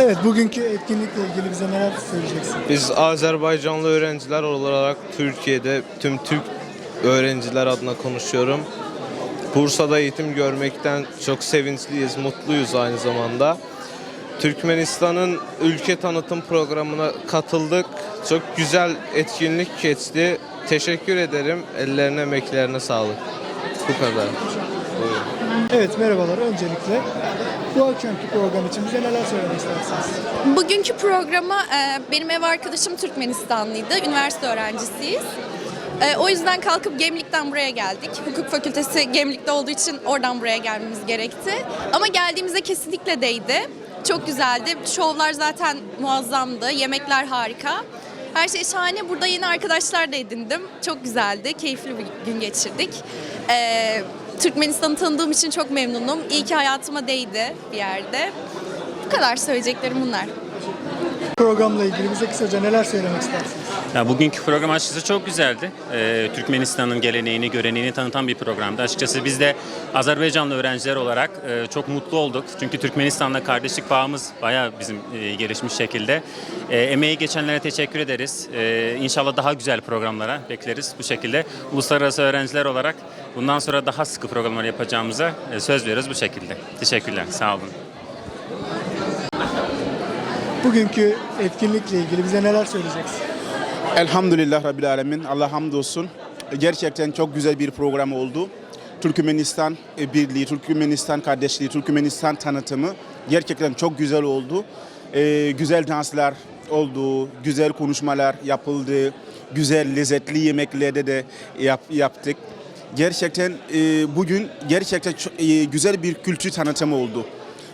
Evet, bugünkü etkinlikle ilgili bize neler söyleyeceksin? Biz Azerbaycanlı öğrenciler olarak Türkiye'de tüm Türk öğrenciler adına konuşuyorum. Bursa'da eğitim görmekten çok sevinçliyiz, mutluyuz aynı zamanda. Türkmenistan'ın ülke tanıtım programına katıldık. Çok güzel etkinlik geçti. Teşekkür ederim. Ellerine, emeklerine sağlık. Bu kadar. Evet, merhabalar. Öncelikle bu akşamki program için bize neler söylemek istersiniz? Bugünkü programa e, benim ev arkadaşım Türkmenistanlıydı. Üniversite öğrencisiyiz. E, o yüzden kalkıp Gemlik'ten buraya geldik. Hukuk fakültesi Gemlik'te olduğu için oradan buraya gelmemiz gerekti. Ama geldiğimize kesinlikle değdi. Çok güzeldi. Şovlar zaten muazzamdı. Yemekler harika. Her şey şahane. Burada yeni arkadaşlar da edindim. Çok güzeldi. Keyifli bir gün geçirdik. E, Türkmenistan'ı tanıdığım için çok memnunum. İyi ki hayatıma değdi bir yerde. Bu kadar söyleyeceklerim bunlar. Programla ilgili bize kısaca neler söylemek istersiniz? Ya bugünkü program açıkçası çok güzeldi. Ee, Türkmenistan'ın geleneğini, göreneğini tanıtan bir programdı. Açıkçası biz de Azerbaycanlı öğrenciler olarak e, çok mutlu olduk. Çünkü Türkmenistan'la kardeşlik bağımız bayağı bizim e, gelişmiş şekilde. E, emeği geçenlere teşekkür ederiz. E, inşallah daha güzel programlara bekleriz bu şekilde. Uluslararası öğrenciler olarak bundan sonra daha sıkı programlar yapacağımıza e, söz veriyoruz bu şekilde. Teşekkürler, sağ olun. Bugünkü etkinlikle ilgili bize neler söyleyeceksin? Elhamdülillah Rabbil Alemin. Allah hamdolsun. Gerçekten çok güzel bir program oldu. Türkmenistan e, birliği, Türkmenistan kardeşliği, Türkmenistan tanıtımı gerçekten çok güzel oldu. Ee, güzel danslar oldu, güzel konuşmalar yapıldı, güzel lezzetli yemeklerde de yap, yaptık. Gerçekten e, bugün gerçekten çok, e, güzel bir kültür tanıtımı oldu.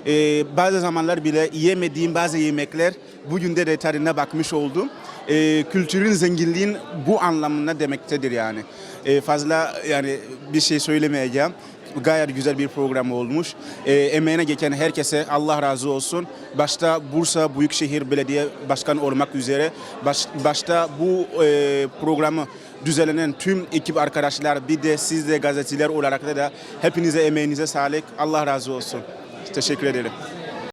Ee, bazı zamanlar bile yemediğim bazı yemekler bugün de de tadına bakmış oldum. Ee, kültürün zenginliğin bu anlamına demektedir yani. Ee, fazla yani bir şey söylemeyeceğim. Gayet güzel bir program olmuş. Ee, emeğine geçen herkese Allah razı olsun. Başta Bursa Büyükşehir Belediye Başkanı olmak üzere baş, başta bu e, programı düzenlenen tüm ekip arkadaşlar bir de siz de gazeteciler olarak da, da hepinize emeğinize sağlık. Allah razı olsun. Teşekkür ederim.